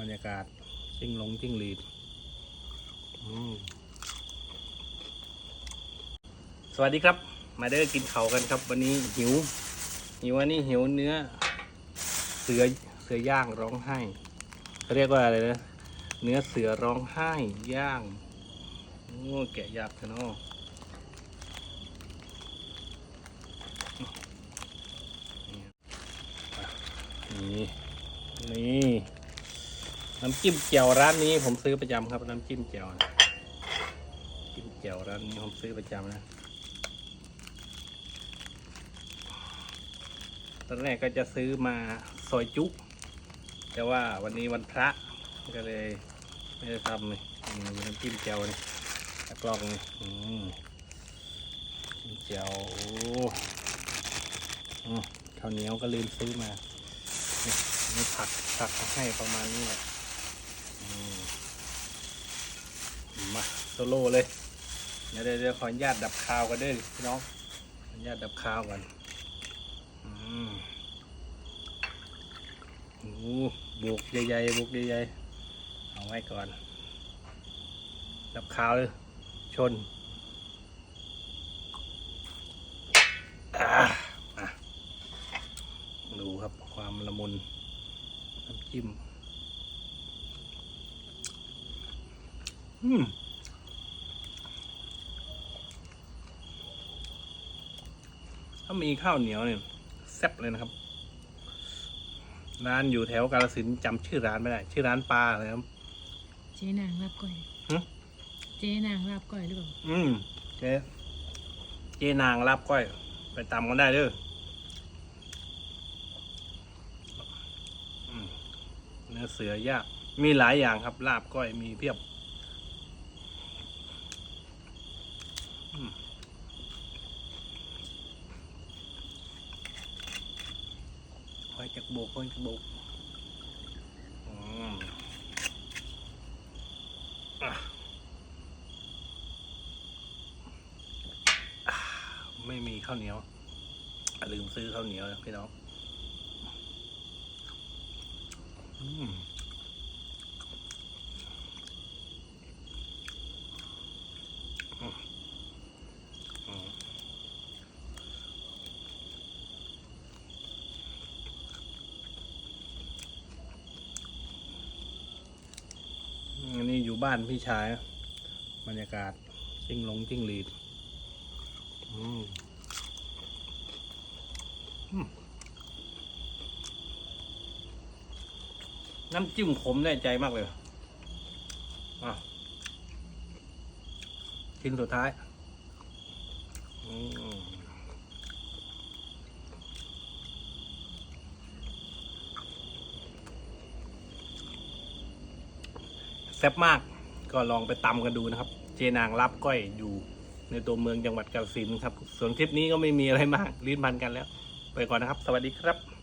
บรรยากาศจิ้งลงจิ้งหรีดสวัสดีครับ มาเด้อกินเขากันครับ วันนี้หิว หิวอันนี้หิวเนื้อ เสือเสือย่างร้องไห้เขาเรียกว่าอะไรนะเนื้อเสือร้องไห้ย่างโอ้แกะยากกันเนาะนี่ นี่ น้ำจิ้มเจียวร้านนี้ผมซื้อประจำครับ น้ำจิ้มเจียวจิ้มเจียวร้านนี้ผมซื้อประจำนะตอนแรกก็จะซื้อมาซอยจุแต่ว่าวันนี้วันพระก็เลยไม่ได้ทำเลยน้ำจิ้มเจียวนี่ตะกล้องนี่อืมจิ้มเจียวโอ้อข้าวเหนียวก็ลืมซื้อมานี่ผักผักเขาให้ประมาณนี้แหละ มาโซโล่เลย เดี๋ยวเดี๋ยวขออนุญาตดับคาวกันด้อพี่น้องขออนุญาตดับคาวก่อนอืมโอ้โหบุกใหญ่ๆบุกใหญ่ๆเอาไว้ก่อน ดับขาวเลยชนอ่ามาดูครับความละมุนน้ำจิ้ม อืมถ้ามีข้าวเหนียวเนี่ยแซ่บเลยนะครับ ร้านอยู่แถวกาลสินธุ์จำชื่อร้านไม่ได้ ชื่อร้านปลาอะไรครับ เจ๊นางลาบก้อยฮะเจ๊นางลาบก้อยหรือเปล่าอืมเจ๊เจ๊นางลาบก้อย ไปตำกันได้เด้ออืมเนื้อเสือย่างมีหลายอย่างครับ ลาบก้อยมีเพียบอืม คอยจักโบกคอยจักโบกอืมไม่มีข้าวเหนียว ลืมซื้อข้าวเหนียวนะพี่น้อง อืมอืมอืมอันนี้อยู่ บ้านพี่ชาย บรรยากาศจิ้งลงจิ้งหรีดน้ำจิ้มขมได้ใจมากเลยชิ้นสุดท้าย อืม แซ่บมากก็ลองไปตำกันดูนะครับ เจนางรับก้อยอยู่ในตัวเมืองจังหวัดกาฬสินธุ์ครับ ส่วนคลิปนี้ก็ไม่มีอะไรมากลิ้นพันกันแล้ว ไปก่อนนะครับ สวัสดีครับ